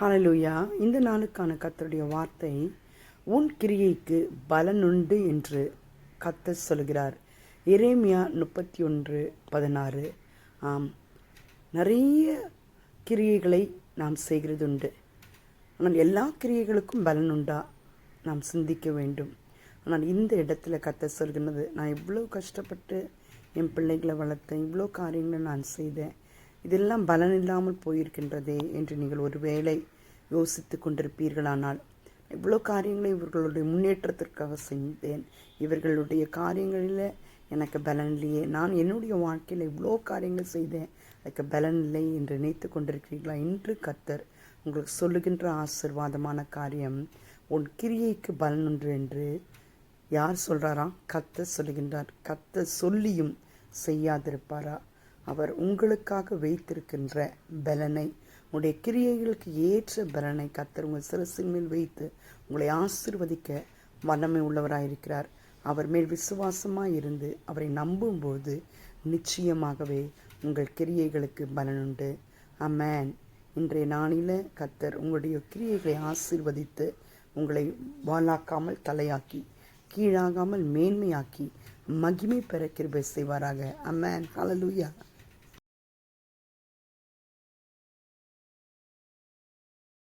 ஹலலுயா இந்த நாளுக்கான கத்தருடைய வார்த்தை உன் கிரியைக்கு பலனுண்டு என்று கத்த சொல்கிறார். இரேமியா முப்பத்தி ஒன்று பதினாறு. ஆம். நிறைய கிரியைகளை நாம் செய்கிறது உண்டு ஆனால் எல்லா கிரியைகளுக்கும் பலன் உண்டா நாம் சிந்திக்க வேண்டும். ஆனால் இந்த இடத்துல கத்த சொல்கிறது நான் இவ்வளோ கஷ்டப்பட்டு என் பிள்ளைகளை வளர்த்தேன் இவ்வளோ காரியங்களை நான் செய்தேன் இதெல்லாம் பலன் இல்லாமல் போயிருக்கின்றதே என்று நீங்கள் ஒருவேளை யோசித்து கொண்டிருப்பீர்களானால். இவ்வளோ காரியங்களை இவர்களுடைய முன்னேற்றத்திற்காக செய்தேன். இவர்களுடைய காரியங்களில் எனக்கு பலன் இல்லையே. நான் என்னுடைய வாழ்க்கையில் இவ்வளோ காரியங்கள் செய்தேன். அதுக்கு பலன் இல்லை என்று நினைத்து கொண்டிருக்கிறீர்களா இன்று கத்தர் உங்களுக்கு சொல்லுகின்ற ஆசிர்வாதமான காரியம் உன் கிரியைக்கு பலன் உண்டு என்று யார் சொல்கிறாரா கத்த சொல்லுகின்றார். கத்த சொல்லியும் செய்யாதிருப்பாரா? அவர் உங்களுக்காக வைத்திருக்கின்ற பலனை உங்களுடைய கிரியைகளுக்கு ஏற்ற பலனை கத்தர் உங்கள் சிரசின் மேல் வைத்து உங்களை ஆசிர்வதிக்க வல்லமை உள்ளவராயிருக்கிறார். அவர் மேல் விசுவாசமாக இருந்து அவரை நம்பும்போது நிச்சயமாகவே உங்கள் கிரியைகளுக்கு பலனுண்டு. அமேன் இன்றைய நாளில் கத்தர் உங்களுடைய கிரியைகளை ஆசிர்வதித்து உங்களை வாலாக்காமல் தலையாக்கி கீழாகாமல் மேன்மையாக்கி மகிமை பெற கிருபை செய்வாராக. அம்மேன் ஹalleluya.